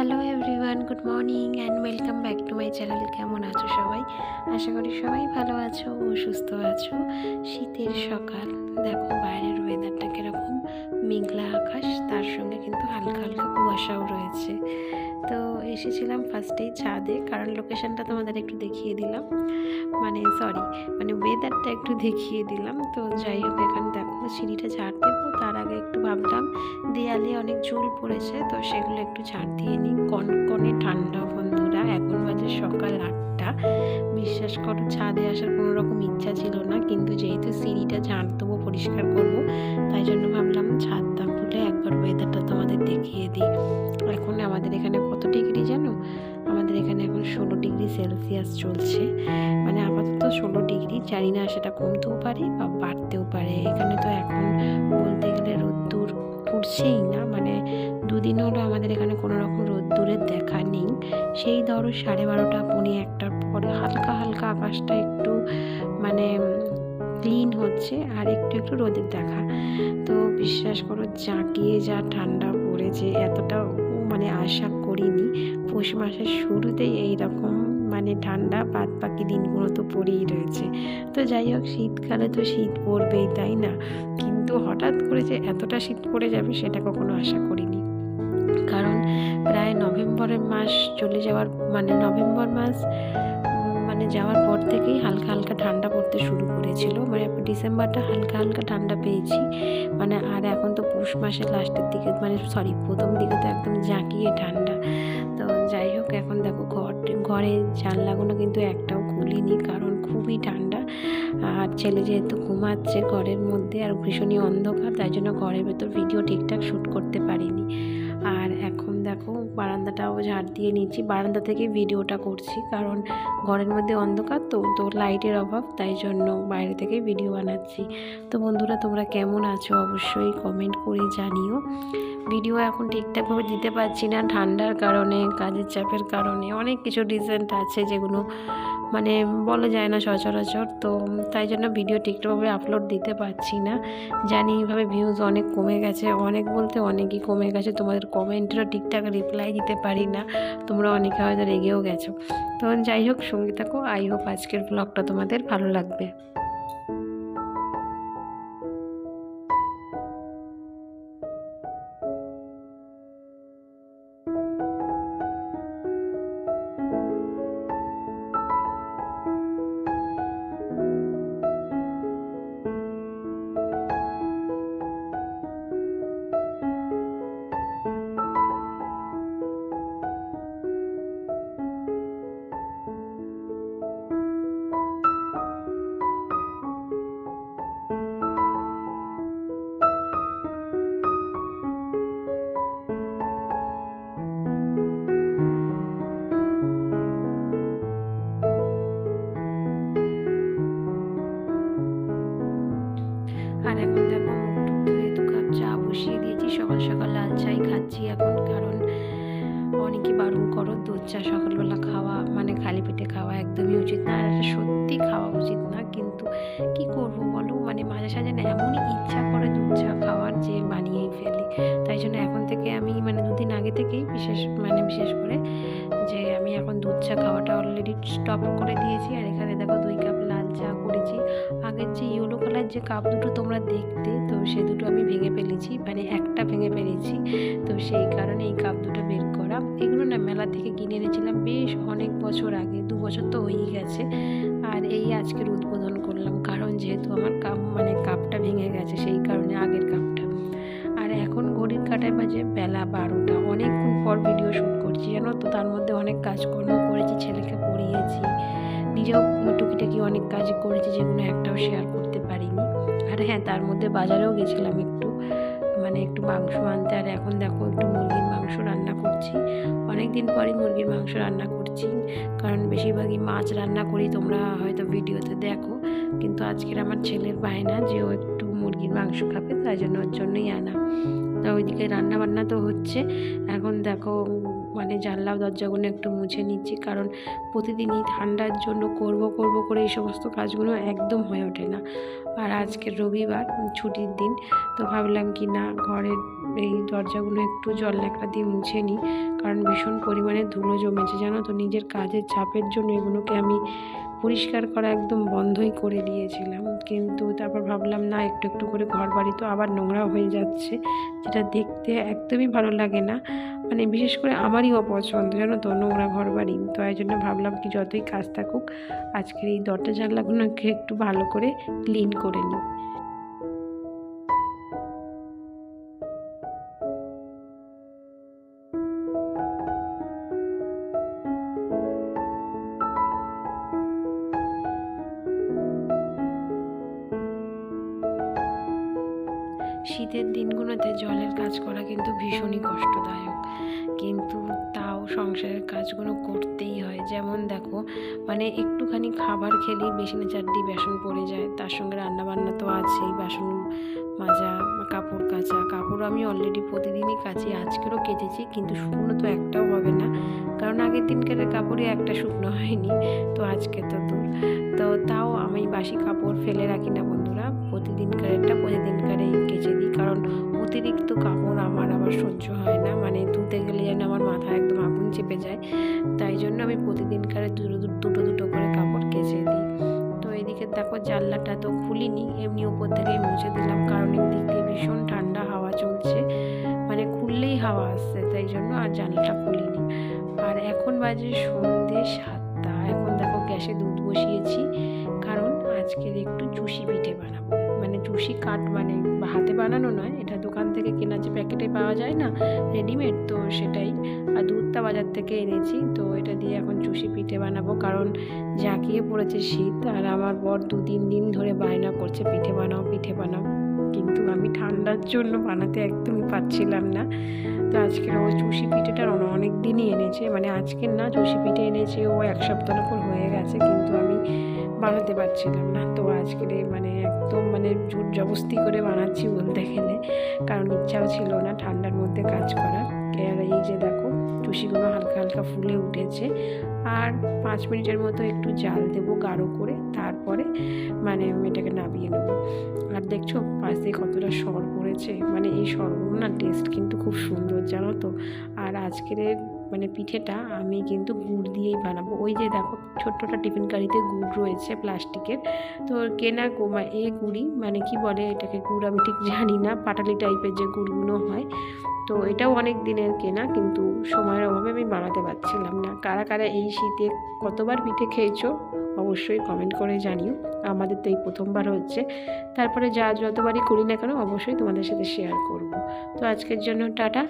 Hello everyone good morning and welcome back to my channel কেমন আছো সবাই? আশা করি সবাই ভালো আছো ও সুস্থ আছো। শীতের সকাল, দেখো বাইরের ওয়েদারটা কীরকম? মেঘলা আকাশ, তার সঙ্গে কিন্তু হালকা হালকা কুয়াশাও রয়েছে। তো এসেছিলাম ফার্স্টেই ছাদে, কারণ লোকেশানটা তোমাদের একটু দেখিয়ে দিলাম। মানে সরি মানে ওয়েদারটা একটু দেখিয়ে দিলাম। তো যাই হোক, এখানে দেখো সিঁড়িটা ঝাড় দেবো তার আগে একটু ভাবলাম, দেয়ালে অনেক ঝুল পড়েছে, তো সেগুলো একটু ছাড় দিয়ে নিই। কনকনে ঠান্ডা, বন্ধুরা, এখন বাজে সকাল আটটা। বিশ্বাস করো, ছাদে আসার কোনো রকম ইচ্ছা ছিল না, কিন্তু যেহেতু সিঁড়িটা ঝাড় দেবো, পরিষ্কার করব, তাই জন্য ভাবলাম ছাদটা খুলে একবার ওয়েদারটা তোমাদের দেখিয়ে সেলসিয়াস চলছে। মানে আপাতত ষোলো ডিগ্রি, জানি না সেটা কমতেও পারে বা বাড়তেও পারে। এখানে তো এখন বলতে গেলে রোদ্দুর উঠছেই না। মানে দুদিন হলো আমাদের এখানে কোনো রকম রোদ্দুরের দেখা নেই। সেই ধরো সাড়ে বারোটা, পৌনে একটার পরে হালকা হালকা আকাশটা একটু মানে ক্লিন হচ্ছে আর একটু একটু রোদের দেখা। তো বিশ্বাস করো, জাঁকিয়ে যা ঠান্ডা পড়েছে এতটা মানে আশা করিনি। পৌষ মাসের শুরুতেই এইরকম মানে ঠান্ডা বাদ বাকি দিনগুলো তো পড়েই রয়েছে। তো যাই হোক, শীতকালে তো শীত পড়বেই, তাই না? কিন্তু হঠাৎ করে যে এতটা শীত পড়ে যাবে সেটা কখনো আশা করিনি। কারণ প্রায় নভেম্বরের মাস চলে যাওয়ার মানে নভেম্বর মাস মানে যাওয়ার পর থেকেই হালকা হালকা ঠান্ডা পড়তে শুরু করেছিল। মানে ডিসেম্বরটা হালকা হালকা ঠান্ডা পেয়েছি। মানে আর এখন তো পৌষ মাসের লাস্টের দিকে মানে সরি প্রথম দিকে তো একদম জাঁকিয়ে ঠান্ডা। যাই হোক, এখন দেখো ঘর, ঘরে জানলাগুলো কিন্তু একটাও খুলিনি কারণ খুবই ঠান্ডা। আর ছেলে যেহেতু ঘুমাচ্ছে ঘরের মধ্যে আর ভীষণই অন্ধকার, তাই জন্য ঘরের ভেতর ভিডিও ঠিকঠাক শ্যুট করতে পারিনি। আর এখন দেখো বারান্দাটাও ঝাড় দিয়ে নিচ্ছি, বারান্দা থেকে ভিডিওটা করছি কারণ ঘরের মধ্যে অন্ধকার তো তো লাইটের অভাব, তাই জন্য বাইরে থেকে ভিডিও বানাচ্ছি। তো বন্ধুরা তোমরা কেমন আছো অবশ্যই কমেন্ট করে জানিও। ভিডিও এখন ঠিকঠাকভাবে দিতে পারছি না। ঠান্ডার কারণে, কাজের চাপের কারণে অনেক কিছু রিজেন্ট আছে যেগুলো মানে বলা যায় না সচরাচর। তো তাই জন্য ভিডিও ঠিকঠাকভাবে আপলোড দিতে পারছি না। জানি এইভাবে ভিউজ অনেক কমে গেছে। অনেক বলতে অনেকই কমে গেছে। তোমাদের কমেন্টেরও ঠিকঠাক রিপ্লাই দিতে পারি না। তোমরা অনেকে হয়তো রেগেও গেছো। তো যাই হোক, সঙ্গে থাকো। আই হোপ আজকের ব্লগটা তোমাদের ভালো লাগবে। খাচ্ছি এখন, কারণ অনেকে বারণ করো, দুধ চা সকালবেলা খাওয়া মানে খালি পেটে খাওয়া একদমই উচিত না এটা সত্যি খাওয়া উচিত না, কিন্তু কি করব বলো? মানে মাঝে সাঝে না, এমনই ইচ্ছা করে দুধ চা খাওয়ার যে বানিয়েই ফেলি। তাই জন্য এখন থেকে আমি মানে দুদিন আগে থেকেই বিশেষ মানে বিশেষ করে যে আমি এখন দুধ চা খাওয়াটা অলরেডি স্টপ করে দিয়েছি, আর এখানে দেখো দুই কাপ চা করেছি। আগের যে ইয়েলো কালার যে কাপ দুটো তোমরা দেখতে, তো সে দুটো আমি ভেঙে ফেলেছি মানে একটা ভেঙে ফেলেছি। তো সেই কারণে এই কাপ দুটো বের করা। এগুলো না মেলা থেকে কিনে এনেছিলাম বেশ অনেক বছর আগে, দু বছর তো হয়েই গেছে। আর এই আজকের উদ্বোধন করলাম, কারণ যেহেতু আমার কাপ মানে কাপটা ভেঙে গেছে, সেই কারণে আগের কাপটা। আর এখন ঘড়ির কাটায় বাজে বেলা বারোটা। অনেকক্ষণ পর ভিডিও শ্যুট করছি, জানো তো? তার মধ্যে অনেক কাজকর্ম করেছি, ছেলেকে পড়িয়েছি। নিজেও টুকিটাকি অনেক কাজ করেছি যেগুলো একটাও শেয়ার করতে পারিনি। আর হ্যাঁ তার মধ্যে বাজারেও গেছিলাম একটু। মানে একটু মাংস আনতে। আর এখন দেখো একটু মুরগির মাংস রান্না করছি। অনেক দিন পরই মুরগির মাংস রান্না করছি। কারণ বেশিরভাগই মাছ রান্না করি, তোমরা হয়তো ভিডিওতে দেখো। কিন্তু আজকের আমার ছেলের বায়না যে ও একটু মুরগির মাংস খাবে, তাই জন্য ওর জন্যই আনা। তো ওইদিকে রান্না বান্না তো হচ্ছে। এখন দেখো মানে জানলা দরজাগুলো একটু মুছে নিচ্ছি, কারণ প্রতিদিনই ঠান্ডার জন্য করব করব করে এই সমস্ত কাজগুলো একদম হয়ে ওঠে না। আর আজকে রবিবার, ছুটির দিন, তো ভাবলাম কি না ঘরের এই দরজাগুলো একটু জল ন্যাকড়া দিয়ে মুছে নিই কারণ ভীষণ পরিমাণে ধুলো জমেছে, জানো তো? নিজের কাজের চাপের জন্য এগুলোকে আমি পরিষ্কার করা একদম বন্ধই করে দিয়েছিলাম। কিন্তু তারপর ভাবলাম, না, একটু একটু করে ঘর বাড়ি তো আবার নোংরা হয়ে যাচ্ছে, যেটা দেখতে একদমই ভালো লাগে না। মানে বিশেষ করে আমারই অপছন্দ, জানো তো, নোংরা ঘর বাড়ি তো এই জন্য ভাবলাম কি, যতই কাজ থাকুক, আজকের এই দরজা জানলাগুলোকে একটু ভালো করে ক্লিন করে নিই। শীতের দিনগুলোতে জলের কাজ করা কিন্তু ভীষণই কষ্টদায়ক। কিন্তু তাও সংসারের কাজগুলো করতেই হয়। যেমন দেখো মানে একটুখানি খাবার খেলেই বেসিনে চারটি বেসন পড়ে যায়। তার সঙ্গে রান্নাবান্না তো আছেই, বাসন মাজা কাপড় কাচা, কাপড় আমি অলরেডি প্রতিদিনই কাচি, আজকেরও কেচেছি, কিন্তু শুকনো তো একটাও হবে না, কারণ আগের দিনকার কাপড়ই একটা শুকনো হয়নি, তো আজকে তো দূর তো তাও আমি বাসি কাপড় ফেলে রাখি না বন্ধুরা প্রতিদিনকারেরটা প্রতিদিনকারেই কেচে দিই, কারণ অতিরিক্ত কাপড় আমার আবার সহ্য হয় না মানে ধুতে গেলে যেন আমার মাথা একদম আগুন চেপে যায়, তাই জন্য আমি প্রতিদিনকারে জানলাটা তো খুলিনি, এমনি উপর থেকে মুছে দিলাম। কারণ এদিক দিয়ে ভীষণ ঠান্ডা হাওয়া চলছে। মানে খুললেই হাওয়া আসছে, তাই জন্য আর জানলাটা খুলিনি। আর এখন বাজে সন্ধ্যে সাতটা। এখন দেখো গ্যাসে দুধ বসিয়েছি। কারণ আজকের একটু চুষি পিঠে বানাবো। মানে চুষি কাঠ মানে হাতে বানানো নয়, এটা দোকান থেকে কেনা যে প্যাকেটে পাওয়া যায় না রেডিমেড তো সেটাই। আর দুধটা বাজার থেকে এনেছি, তো এটা দিয়ে এখন চুষি পিঠে বানাবো, কারণ জাঁকিয়ে পড়েছে শীত, আর আমার বর দু তিন দিন ধরে বায়না করছে, পিঠে বানাও পিঠে বানাও। কিন্তু আমি ঠান্ডার জন্য বানাতে একদমই পাচ্ছিলাম না। তো আজকের ও চুষি পিঠেটা অনেক দিনই এনেছে মানে আজকের না চুষি পিঠে এনেছে ও এক সপ্তাহের উপর হয়ে গেছে, কিন্তু আমি বানাতে পারছিলাম না। তো আজকের মানে একদম মানে জোর জবস্তি করে বানাচ্ছি বলতে গেলে, কারণ ইচ্ছাও ছিল না ঠান্ডার মধ্যে কাজ করার। আর এই যে দেখো চুষিগুলো হালকা হালকা ফুলে উঠেছে। আর পাঁচ মিনিটের মতো একটু জাল দেবো গাঢ় করে, তারপরে মানে এটাকে নামিয়ে নেব। আর দেখছ, পাশ দিয়ে কতটা সর পড়েছে। মানে এই সরগুলো না টেস্ট কিন্তু খুব সুন্দর, জানো তো? আর আজকের মানে পিঠেটা আমি কিন্তু গুড় দিয়েই বানাবো। ওই যে দেখো, ছোট্টটা টিফিন কারিতে গুড় রয়েছে প্লাস্টিকের। তো কেনা গোমা এ গুড়ি মানে কি বলে এটাকে গুড় আমি ঠিক জানি না, পাটালি টাইপের যে গুড়গুলো হয়। তো এটাও অনেক দিনের কেনা, কিন্তু সময়ের অভাবে আমি বানাতে পারছিলাম না। কারা কারা এই শীতে কতবার পিঠে খেয়েছো, অবশ্যই কমেন্ট করে জানিও। আমাদের তো এই প্রথমবার হচ্ছে। তারপরে যা যতবারই করি না কেন, অবশ্যই তোমাদের সাথে শেয়ার করব। তো আজকের জন্য টাটা।